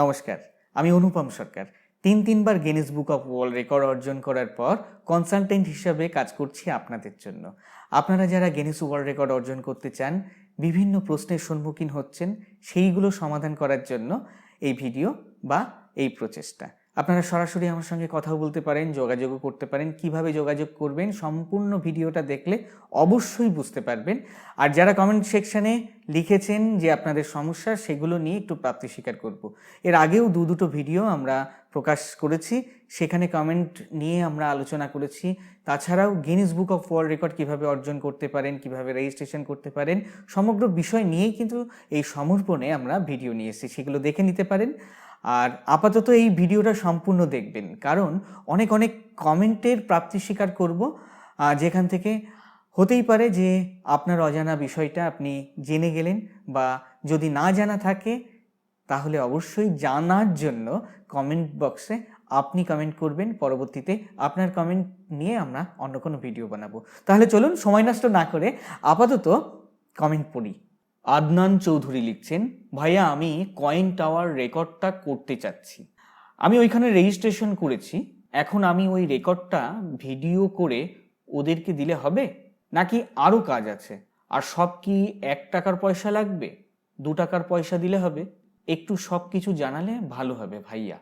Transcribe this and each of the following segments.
নমস্কার, আমি অনুপম সরকার। তিন তিনবার Guinness book of world record অর্জন করার পর কনসালটেন্ট হিসাবে কাজ করছি আপনাদের জন্য। আপনারা যারা গিনেস ওয়ার্ল্ড রেকর্ড অর্জন করতে চান, বিভিন্ন প্রশ্নের সম্মুখীন হচ্ছেন, সেইগুলো সমাধান করার জন্য এই ভিডিও বা এই প্রচেষ্টা। আপনারা সরাসরি আমার সঙ্গে কথাও বলতে পারেন, যোগাযোগও করতে পারেন। কীভাবে যোগাযোগ করবেন, সম্পূর্ণ ভিডিওটা দেখলে অবশ্যই বুঝতে পারবেন। আর যারা কমেন্ট সেকশনে লিখেছেন যে আপনাদের সমস্যা, সেগুলো নিয়ে একটু প্রাপ্তি স্বীকার করব। এর আগেও দু দুটো ভিডিও আমরা প্রকাশ করেছি। সেখানে কমেন্ট নিয়ে আমরা আলোচনা করেছি। তাছাড়াও Guinness book of world record কীভাবে অর্জন করতে পারেন, কীভাবে রেজিস্ট্রেশন করতে পারেন, সমগ্র বিষয় নিয়েই কিন্তু এই সমর্পণে আমরা ভিডিও নিয়ে এসেছি। সেগুলো দেখে নিতে পারেন। আর আপাতত এই ভিডিওটা সম্পূর্ণ দেখবেন। কারণ অনেক অনেক কমেন্টের প্রাপ্তি স্বীকার করব যেখান থেকে হতেই পারে যে আপনার অজানা বিষয়টা আপনি জেনে গেলেন বা যদি না জানা থাকে, তাহলে অবশ্যই জানার জন্য কমেন্ট বক্সে আপনি কমেন্ট করবেন, পরবর্তীতে আপনার কমেন্ট নিয়ে আমরা অন্য কোনো ভিডিও বানাবো। তাহলে চলুন সময় নষ্ট না করে আপাতত কমেন্ট পড়ি। আদনান চৌধুরী লিখছেন, ভাইয়া, আমি কয়েন টাওয়ার রেকর্ডটা করতে চাচ্ছি। আমি ওইখানে রেজিস্ট্রেশন করেছি। এখন আমি ওই রেকর্ডটা ভিডিও করে ওদেরকে দিলে হবে? নাকি আরও কাজ আছে? আর সব কি এক টাকার পয়সা লাগবে? দু টাকার পয়সা দিলে হবে? একটু সব কিছু জানালে ভালো হবে, ভাইয়া।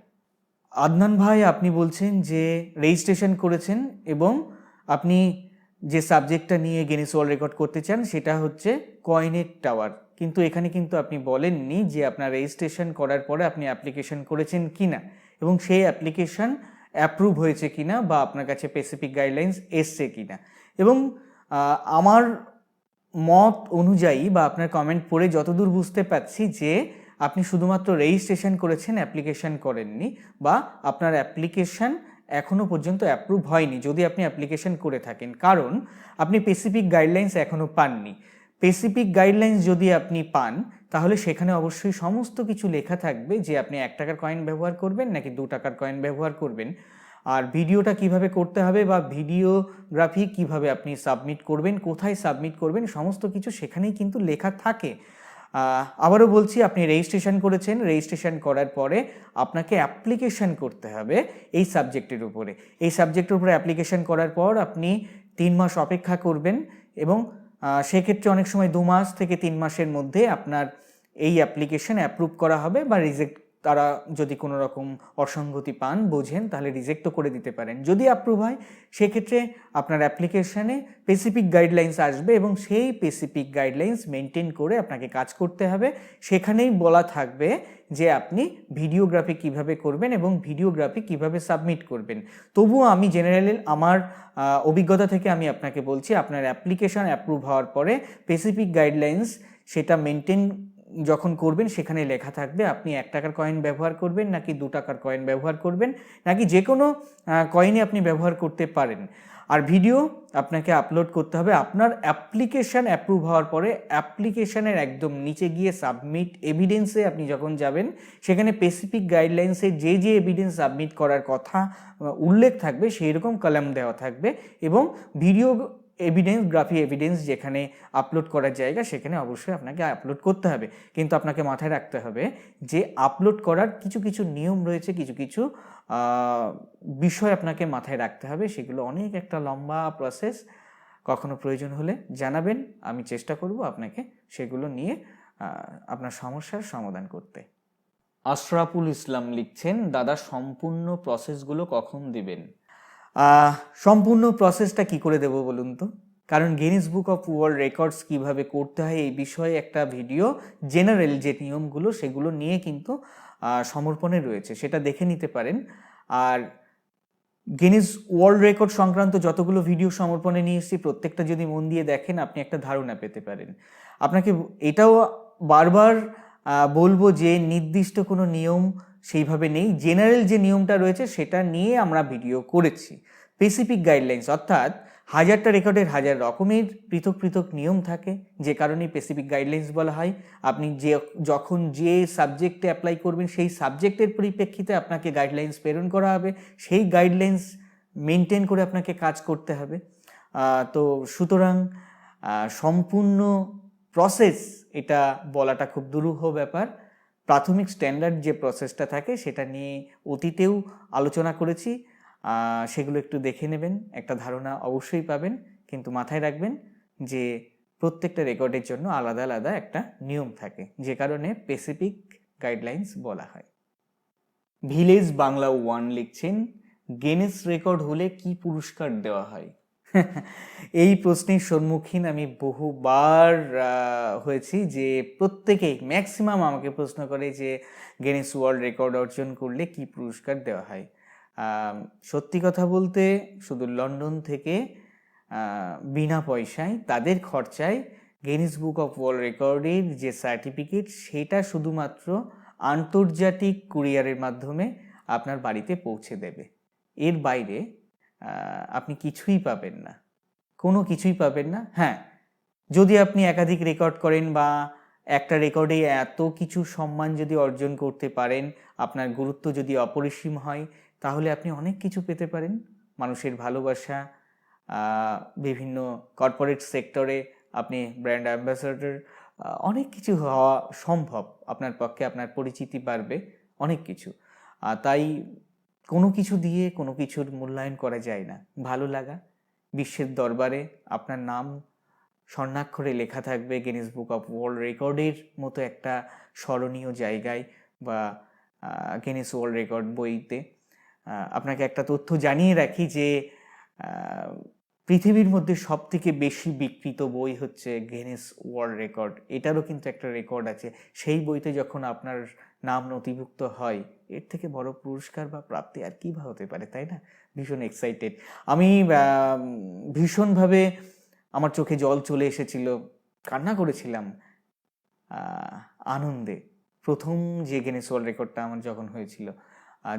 আদনান ভাই, আপনি বলছেন যে রেজিস্ট্রেশন করেছেন এবং আপনি যে সাবজেক্টটা নিয়ে গিনেস ওয়ার্ল্ড রেকর্ড করতে চান, সেটা হচ্ছে কয়েনের টাওয়ার। কিন্তু এখানে কিন্তু আপনি বলেননি যে আপনার রেজিস্ট্রেশন করার পরে আপনি অ্যাপ্লিকেশন করেছেন কিনা এবং সেই অ্যাপ্লিকেশন অ্যাপ্রুভ হয়েছে কি না বা আপনার কাছে স্পেসিফিক গাইডলাইন্স এসছে কিনা। এবং আমার মত অনুযায়ী বা আপনার কমেন্ট পড়ে যতদূর বুঝতে পারছি যে আপনি শুধুমাত্র রেজিস্ট্রেশন করেছেন অ্যাপ্লিকেশন করেননি বা আপনার অ্যাপ্লিকেশন এখনও পর্যন্ত অ্যাপ্রুভ হয়নি, যদি আপনি অ্যাপ্লিকেশন করে থাকেন। কারণ, আপনি স্পেসিফিক গাইডলাইন্স এখনও পাননি। স্পেসিফিক গাইডলাইন্স যদি আপনি পান, তাহলে সেখানে অবশ্যই সমস্ত কিছু লেখা থাকবে যে আপনি এক টাকার কয়েন ব্যবহার করবেন নাকি দু টাকার কয়েন ব্যবহার করবেন। আর ভিডিওটা কীভাবে করতে হবে বা ভিডিওগ্রাফি কীভাবে আপনি সাবমিট করবেন, কোথায় সাবমিট করবেন, সমস্ত কিছু সেখানেই কিন্তু লেখা থাকে। আবারও বলছি, আপনি রেজিস্ট্রেশন করেছেন রেজিস্ট্রেশন করার পরে আপনাকে অ্যাপ্লিকেশন করতে হবে এই সাবজেক্টের উপরে। এই সাবজেক্টের উপরে অ্যাপ্লিকেশন করার পর আপনি তিন মাস অপেক্ষা করবেন এবং সেক্ষেত্রে অনেক সময় দু মাস থেকে তিন মাসের মধ্যে আপনার এই অ্যাপ্লিকেশন অ্যাপ্রুভ করা হবে বা রিজেক্ট তারা যদি কোনো রকম অসঙ্গতি পান, বোঝেন, তাহলে রিজেক্টও করে দিতে পারেন। যদি অ্যাপ্রুভ হয়, সেক্ষেত্রে আপনার অ্যাপ্লিকেশানে স্পেসিফিক গাইডলাইন্স আসবে এবং সেই স্পেসিফিক গাইডলাইন্স মেনটেন করে আপনাকে কাজ করতে হবে। সেখানেই বলা থাকবে যে আপনি ভিডিওগ্রাফি কীভাবে করবেন এবং ভিডিওগ্রাফি কীভাবে সাবমিট করবেন। তবুও আমি জেনারেলি আমার অভিজ্ঞতা থেকে আমি আপনাকে বলছি, আপনার অ্যাপ্লিকেশন অ্যাপ্রুভ হওয়ার পরে স্পেসিফিক গাইডলাইন্স সেটা মেনটেন যখন করবেন, সেখানে লেখা থাকবে, আপনি এক টাকার কয়েন ব্যবহার করবেন, নাকি দু টাকার কয়েন ব্যবহার করবেন, নাকি যে কোনো কয়েনই আপনি ব্যবহার করতে পারেন। আর ভিডিও আপনাকে আপলোড করতে হবে। আপনার অ্যাপ্লিকেশান অ্যাপ্রুভ হওয়ার পরে অ্যাপ্লিকেশানের একদম নিচে গিয়ে সাবমিট এভিডেন্সে আপনি যখন যাবেন, সেখানে স্পেসিফিক গাইডলাইন্সে যে যে এভিডেন্স সাবমিট করার কথা উল্লেখ থাকবে সেই রকম কলাম দেওয়া থাকবে এবং ভিডিও এভিডেন্স গ্রাফি এভিডেন্স যেখানে আপলোড করার জায়গা, সেখানে অবশ্যই আপনাকে আপলোড করতে হবে। কিন্তু আপনাকে মাথায় রাখতে হবে যে আপলোড করার কিছু কিছু নিয়ম রয়েছে, কিছু কিছু বিষয় আপনাকে মাথায় রাখতে হবে। সেগুলো অনেক একটা লম্বা প্রসেস কখনো প্রয়োজন হলে জানাবেন, আমি চেষ্টা করব আপনাকে সেগুলো নিয়ে আপনার সমস্যার সমাধান করতে। আশরাফুল ইসলাম লিখছেন, দাদা, সম্পূর্ণ প্রসেসগুলো কখন দিবেন? সম্পূর্ণ প্রসেসটা কি করে দেব বলুন তো? কারণ Guinness book of world records কীভাবে করতে হয় এই বিষয়ে একটা ভিডিও জেনারেল যে নিয়মগুলো সেগুলো নিয়ে কিন্তু সমর্পণে রয়েছে, সেটা দেখে নিতে পারেন। আর গিনিস ওয়ার্ল্ড রেকর্ড সংক্রান্ত যতগুলো ভিডিও সমর্পণে নিয়ে এসেছি, প্রত্যেকটা যদি মন দিয়ে দেখেন, আপনি একটা ধারণা পেতে পারেন। আপনাকে এটাও বারবার বলব যে নির্দিষ্ট কোনো নিয়ম সেইভাবে নেই। জেনারেল যে নিয়মটা রয়েছে সেটা নিয়ে আমরা ভিডিও করেছি। স্পেসিফিক গাইডলাইন্স অর্থাৎ হাজারটা রেকর্ডের হাজার রকমের পৃথক পৃথক নিয়ম থাকে, যে কারণে স্পেসিফিক গাইডলাইন্স বলা হয়। আপনি যে, যখন যে সাবজেক্টে অ্যাপ্লাই করবেন, সেই সাবজেক্টের পরিপ্রেক্ষিতে আপনাকে গাইডলাইন্স প্রেরণ করা হবে। সেই গাইডলাইন্স মেনটেন করে আপনাকে কাজ করতে হবে। তো সুতরাং সম্পূর্ণ প্রসেস এটা বলাটা খুব দুরূহ ব্যাপার। প্রাথমিক স্ট্যান্ডার্ড যে প্রসেসটা থাকে সেটা নিয়ে অতীতেও আলোচনা করেছি। সেগুলো একটু দেখে নেবেন, একটা ধারণা অবশ্যই পাবেন, কিন্তু মাথায় রাখবেন যে প্রত্যেকটা রেকর্ডের জন্য আলাদা আলাদা একটা নিয়ম থাকে, যে কারণে স্পেসিফিক গাইডলাইন্স বলা হয়। ভিলেজ বাংলা ওয়ান লিখছেন, গেনেস রেকর্ড হলে কি পুরস্কার দেওয়া হয়? এই প্রশ্নের সম্মুখীন আমি বহুবার হয়েছি যে প্রত্যেকেই ম্যাক্সিমাম আমাকে প্রশ্ন করে যে গেনেস ওয়ার্ল্ড রেকর্ড অর্জন করলে কি পুরস্কার দেওয়া হয়। সত্যি কথা বলতে শুধু লন্ডন থেকে বিনা পয়সায়, তাদের খরচায় গিনিস বুক অফ ওয়ার্ল্ড রেকর্ডের যে সার্টিফিকেট সেটা শুধুমাত্র আন্তর্জাতিক কুরিয়ারের মাধ্যমে আপনার বাড়িতে পৌঁছে দেবে। এর বাইরে আপনি কিছুই পাবেন না। কোনো কিছুই পাবেন না। হ্যাঁ যদি আপনি একাধিক রেকর্ড করেন বা একটা রেকর্ডে এত কিছু সম্মান যদি অর্জন করতে পারেন, আপনার গুরুত্ব যদি অপরিসীম হয়, তাহলে আপনি অনেক কিছু পেতে পারেন। মানুষের ভালোবাসা বিভিন্ন কর্পোরেট সেক্টরে আপনি ব্র্যান্ড অ্যাম্বাসাডার অনেক কিছু হওয়া সম্ভব। আপনার পক্ষে আপনার পরিচিতি বাড়বে, অনেক কিছু। তাই কোনো কিছু দিয়ে কোনো কিছুর মূল্যায়ন করা যায় না। ভালো লাগা, বিশ্বের দরবারে আপনার নাম স্বর্ণাক্ষরে লেখা থাকবে গিনিস বুক অফ ওয়ার্ল্ড রেকর্ডের মতো একটা স্মরণীয় জায়গায় বা গিনিস ওয়ার্ল্ড রেকর্ড বইতে। আপনাকে একটা তথ্য জানিয়ে রাখি যে পৃথিবীর মধ্যে সব থেকে বেশি বিকৃত বই হচ্ছে গেনেস ওয়ার্ল্ড রেকর্ড এটারও কিন্তু একটা রেকর্ড আছে। সেই বইতে যখন আপনার নাম নথিভুক্ত হয়, এর থেকে বড় পুরস্কার বা প্রাপ্তি আর কী বা হতে পারে, তাই না? ভীষণ এক্সাইটেড আমি ভীষণভাবে আমার চোখে জল চলে এসেছিল, কান্না করেছিলাম আনন্দে। প্রথম যে গেনেস ওয়ার্ল্ড রেকর্ডটা আমার যখন হয়েছিল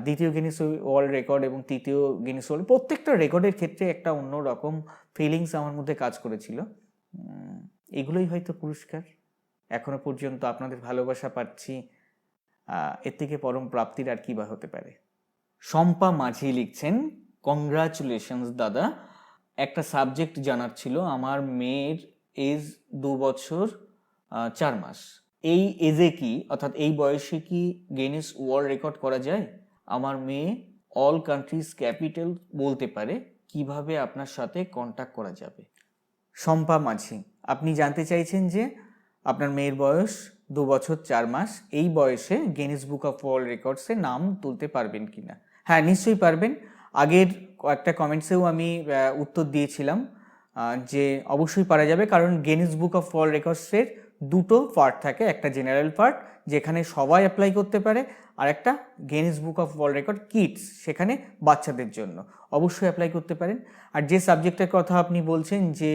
দ্বিতীয় গিনিস ওয়ার্ল্ড রেকর্ড এবং তৃতীয় গিনিস ওয়ার্ল্ড প্রত্যেকটা রেকর্ডের ক্ষেত্রে একটা অন্য রকম ফিলিংস আমার মধ্যে কাজ করেছিল। এগুলোই হয়তো পুরস্কার। এখনও পর্যন্ত আপনাদের ভালোবাসা পাচ্ছি। এর থেকে পরম প্রাপ্তির আর কি বা হতে পারে? শম্পা মাঝি লিখছেন কংগ্রাচুলেশনস দাদা। একটা সাবজেক্ট জানার ছিল, আমার মেয়ের এজ দু বছর চার মাস। এই এজে কি, অর্থাৎ এই বয়সে কি গিনেস ওয়ার্ল্ড রেকর্ড করা যায়? আমার মেয়ে অল কান্ট্রিজ ক্যাপিটাল বলতে পারে কীভাবে আপনার সাথে কন্ট্যাক্ট করা যাবে। শম্পা মাঝি, আপনি জানতে চাইছেন যে আপনার মেয়ের বয়স দু বছর চার মাস, এই বয়সে গিনেস বুক অফ ওয়ার্ল্ড রেকর্ডসে নাম তুলতে পারবেন কিনা? হ্যাঁ নিশ্চয়ই পারবেন। আগের কয়েকটা কমেন্টসেও আমি উত্তর দিয়েছিলাম যে অবশ্যই পারা যাবে, কারণ গিনেস বুক অফ ওয়ার্ল্ড রেকর্ডসের দুটো পার্ট থাকে, একটা জেনারেল পার্ট যেখানে সবাই অ্যাপ্লাই করতে পারে, আর একটা Guinness book of world record kids সেখানে বাচ্চাদের জন্য। অবশ্যই অ্যাপ্লাই করতে পারেন। আর যে সাবজেক্টের কথা আপনি বলছেন যে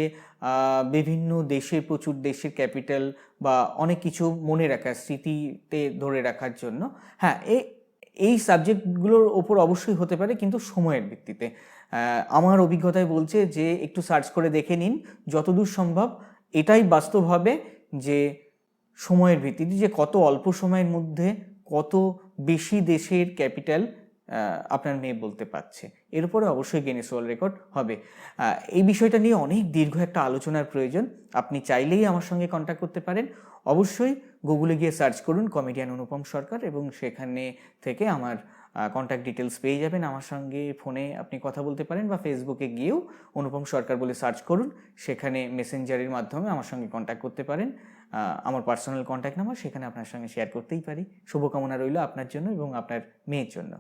বিভিন্ন দেশের প্রচুর দেশের ক্যাপিটাল বা অনেক কিছু মনে রাখা স্মৃতিতে ধরে রাখার জন্য হ্যাঁ এই এই সাবজেক্টগুলোর ওপর অবশ্যই হতে পারে, কিন্তু সময়ের ভিত্তিতে। আমার অভিজ্ঞতায় বলছে যে, একটু সার্চ করে দেখে নিন, যতদূর সম্ভব, এটাই বাস্তব হবে যে সময়ের ভিত্তিতে যে কত অল্প সময়ের মধ্যে কত বেশি দেশের ক্যাপিটাল আপনার মেয়ে বলতে পারছে। এর উপরে অবশ্যই গিনেস ওয়ার্ল্ড রেকর্ড হবে। এই বিষয়টা নিয়ে অনেক দীর্ঘ একটা আলোচনার প্রয়োজন। আপনি চাইলেই আমার সঙ্গে কন্ট্যাক্ট করতে পারেন। অবশ্যই গুগলে গিয়ে সার্চ করুন কমেডিয়ান অনুপম সরকার এবং সেখানে থেকে আমার কন্ট্যাক্ট ডিটেলস পেয়ে যাবেন। আমার সঙ্গে ফোনে আপনি কথা বলতে পারেন বা ফেসবুকে গিয়েও অনুপম সরকার বলে সার্চ করুন। সেখানে মেসেঞ্জারের মাধ্যমে আমার সঙ্গে কন্ট্যাক্ট করতে পারেন। আমার পার্সোনাল কন্ট্যাক্ট নাম্বার সেখানে আপনার সঙ্গে শেয়ার করতেই পারি। শুভকামনা রইল আপনার জন্য এবং আপনার মেয়ের জন্য।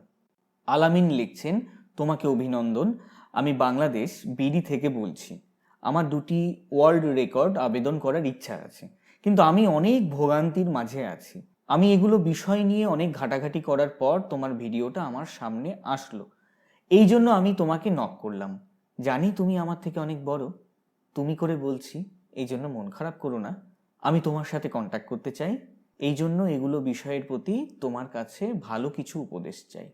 আলামিন লিখছেন, তোমাকে অভিনন্দন। আমি বাংলাদেশ বিডি থেকে বলছি। আমার দুটি ওয়ার্ল্ড রেকর্ড আবেদন করার ইচ্ছা আছে। কিন্তু আমি অনেক ভোগান্তির মাঝে আছি। আমি এগুলো বিষয় নিয়ে অনেক ঘাটাঘাটি করার পর তোমার ভিডিওটা আমার সামনে আসলো। এই জন্য আমি তোমাকে নক করলাম। জানি তুমি আমার থেকে অনেক বড়। তুমি করে বলছি, এই জন্য মন খারাপ করো না। আমি তোমার সাথে কন্ট্যাক্ট করতে চাই। এই জন্য এগুলো বিষয়ের প্রতি তোমার কাছে ভালো কিছু উপদেশ চাই।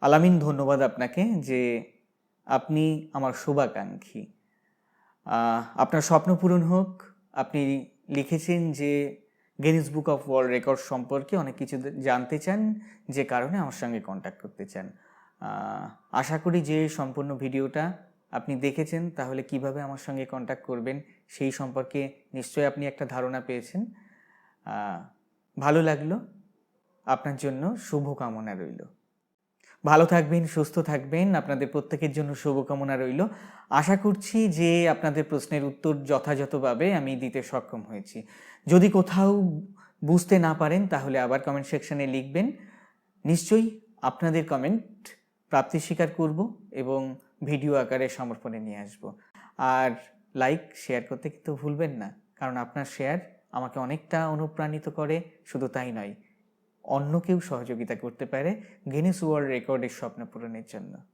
আলামিন, ধন্যবাদ আপনাকে যে আপনি আমার শুভাকাঙ্ক্ষী। আপনার স্বপ্ন পূরণ হোক। আপনি লিখেছেন যে Guinness book of world record সম্পর্কে অনেক কিছু জানতে চান, যে কারণে আমার সঙ্গে কন্ট্যাক্ট করতে চান। আশা করি যে সম্পূর্ণ ভিডিওটা আপনি দেখেছেন, তাহলে কীভাবে আমার সঙ্গে কন্ট্যাক্ট করবেন সেই সম্পর্কে নিশ্চয়ই আপনি একটা ধারণা পেয়েছেন। ভালো লাগল। আপনার জন্য শুভকামনা রইল। ভালো থাকবেন, সুস্থ থাকবেন। আপনাদের প্রত্যেকের জন্য শুভকামনা রইল। আশা করছি যে আপনাদের প্রশ্নের উত্তর যথাযথভাবে আমি দিতে সক্ষম হয়েছি। যদি কোথাও বুঝতে না পারেন, তাহলে আবার কমেন্ট সেকশনে লিখবেন। নিশ্চয়ই আপনাদের কমেন্ট প্রাপ্তি স্বীকার করব এবং ভিডিও আকারে সমর্পণে নিয়ে আসব। আর লাইক শেয়ার করতে কিন্তু ভুলবেন না, কারণ আপনার শেয়ার আমাকে অনেকটা অনুপ্রাণিত করে, শুধু তাই নয়। অন্য কেউ সহযোগিতা করতে পারে গিনেস ওয়ার্ল্ড রেকর্ডের স্বপ্ন পূরণের জন্য।